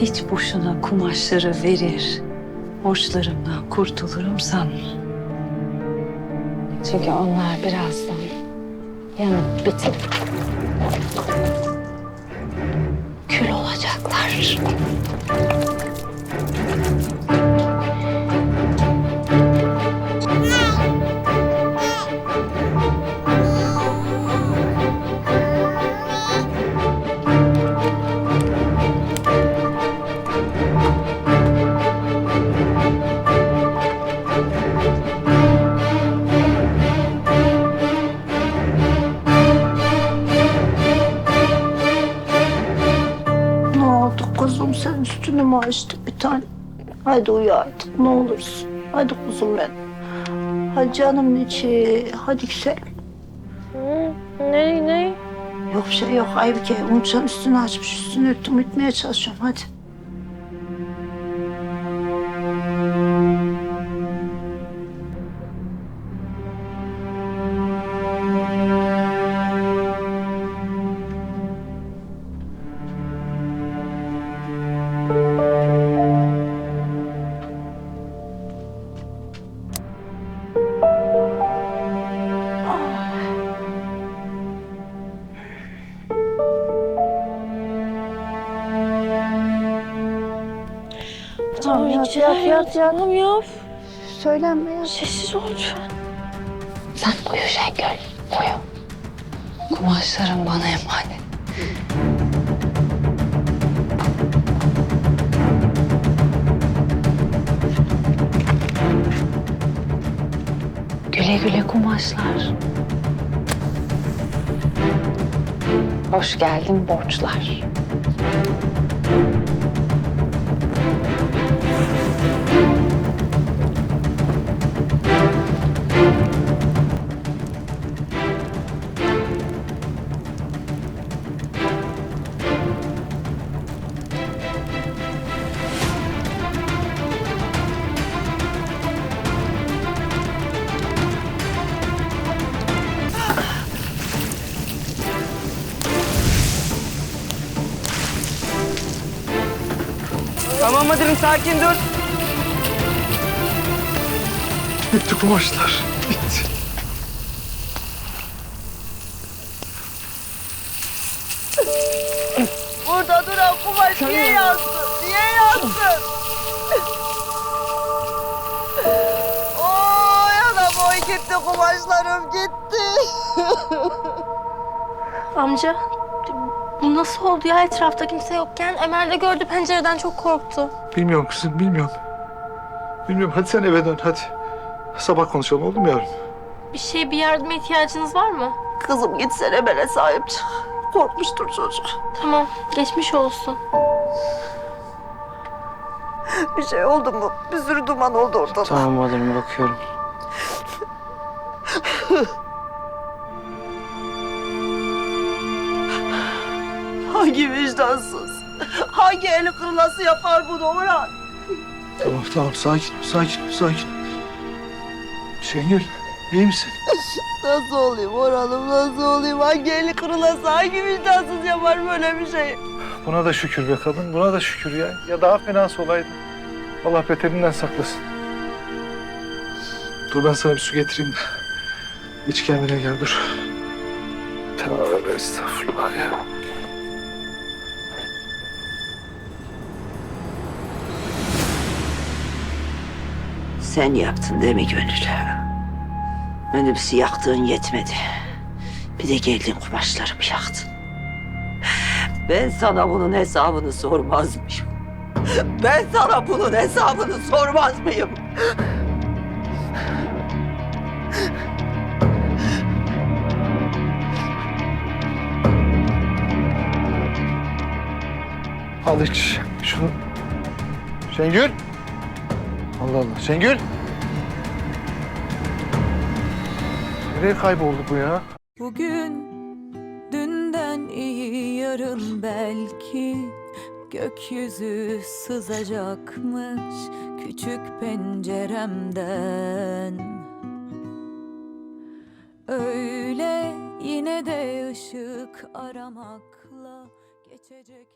hiç boşuna kumaşları verir, borçlarımdan kurtulurum sanma. Çünkü onlar birazdan yanıp bitip kül olacaklar. Üstünü mü açtık bir tane? Hadi uyu artık ne olursun. Hadi kuzum ben. Hadi canımın içi. Hadi güzel. Ne ne? Yok bir şey yok Aybike. Umutcan üstünü açmış. Üstünü örttüm ütmeye çalışıyorum hadi. Tamam yat, yat, yat, yat. Tamam ya. Söylenme ya. Sessiz ol lütfen. Sen uyu Şengül, uyu. Kumaşlarım bana emanet. Güle güle kumaşlar. Hoş geldin borçlar. Tamam Madrim sakin dur. Bitti kumaşlar. Bitti. Burada duran kumaş niye yansın? Niye yansın? Oy anam oy gitti kumaşlarım gitti. Amca bu nasıl oldu ya etrafta kimse yokken? Ömer de gördü pencereden çok korktu. Bilmiyorum kızım bilmiyorum. Bilmiyorum hadi sen eve dön hadi. Sabah konuşalım oldu mu yavrum? Bir şey bir yardıma ihtiyacınız var mı? Kızım gitsene bana sahip çık. Korkmuştur çocuk. Tamam geçmiş olsun. Bir şey oldu mu? Bir sürü duman oldu ortada. Tamam Madrim bakıyorum. Hangi vicdansız? Hangi eli kırılası yapar bunu Orhan? Tamam tamam sakin sakin sakin. Şengül iyi misin? Nasıl olayım Orhan'ım nasıl olayım? Hangi eli kırılası, hangi vicdansız yapar böyle bir şey? Buna da şükür be kadın buna da şükür ya. Ya daha fenası olaydı. Allah beterinden saklasın. Dur ben sana bir su getireyim de. İç kendine gel dur. Tövbe estağfurullah ya. Sen yaktın değil mi Gönül? Önümüzü yaktığın yetmedi. Bir de geldin kumaşlarımı yaktın. Ben sana bunun hesabını sormaz mıyım? Ben sana bunun hesabını sormaz mıyım? Al iç şunu. Şengül. Allah Allah. Şengül. Nereye kayboldu bu ya? Bugün dünden iyi yarın belki gökyüzü sızacakmış küçük penceremden. Öyle yine de ışık aramakla geçecek.